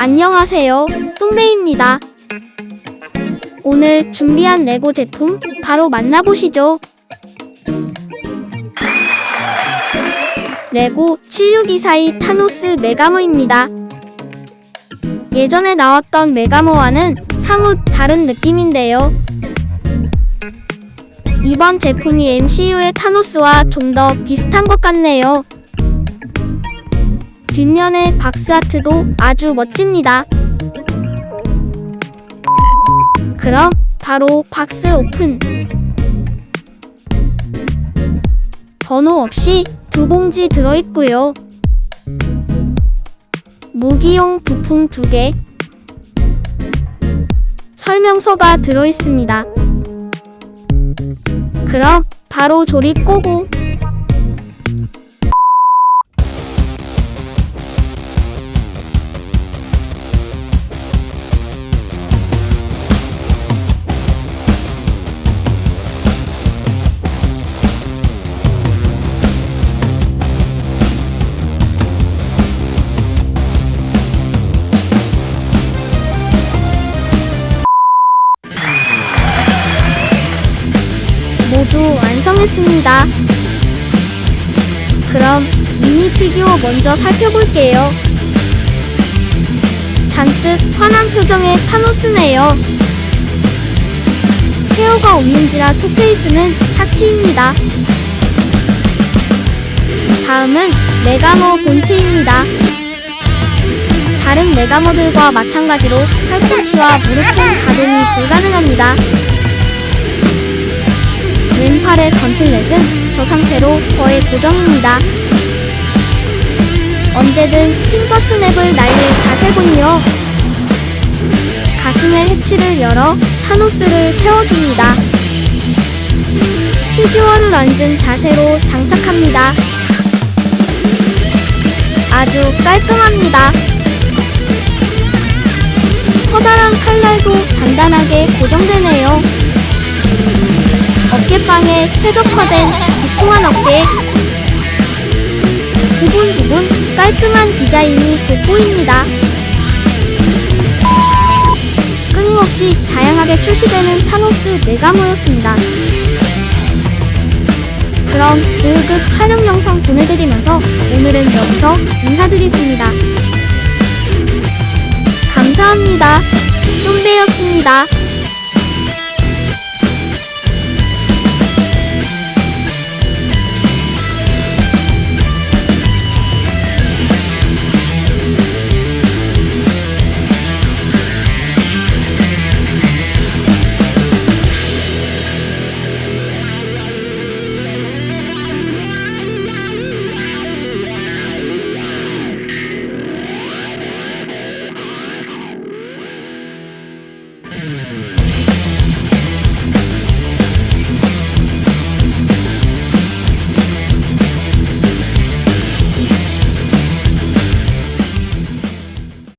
안녕하세요. 뚱배입니다. 오늘 준비한 레고 제품 바로 만나보시죠. 레고 7624의 타노스 메가모입니다. 예전에 나왔던 메가모와는 사뭇 다른 느낌인데요. 이번 제품이 MCU의 타노스와 좀 더 비슷한 것 같네요. 뒷면의 박스 아트도 아주 멋집니다. 그럼 바로 박스 오픈. 번호 없이 두 봉지 들어있고요. 무기용 부품 두 개. 설명서가 들어있습니다. 그럼 바로 조립 꼬고 완성했습니다. 그럼 미니 피규어 먼저 살펴볼게요. 잔뜩 화난 표정의 타노스네요. 헤어가 없는지라 투페이스는 사치입니다. 다음은 메가모 본체입니다. 다른 메가모들과 마찬가지로 팔꿈치와 무릎 등 가동이 불가능합니다. 왼팔의 건틀렛은 저 상태로 거의 고정입니다. 언제든 핑거 스냅을 날릴 자세군요. 가슴의 해치를 열어 타노스를 태워줍니다. 피규어를 얹은 자세로 장착합니다. 아주 깔끔합니다. 커다란 칼날도 단단하게 고정되네요. 어깨빵에 최적화된 두툼한 어깨 부분 부분 깔끔한 디자인이 돋보입니다. 끊임없이 다양하게 출시되는 타노스 메가모였습니다. 그럼 5급 촬영 영상 보내드리면서 오늘은 여기서 인사드리겠습니다. 감사합니다. 뚱배였습니다.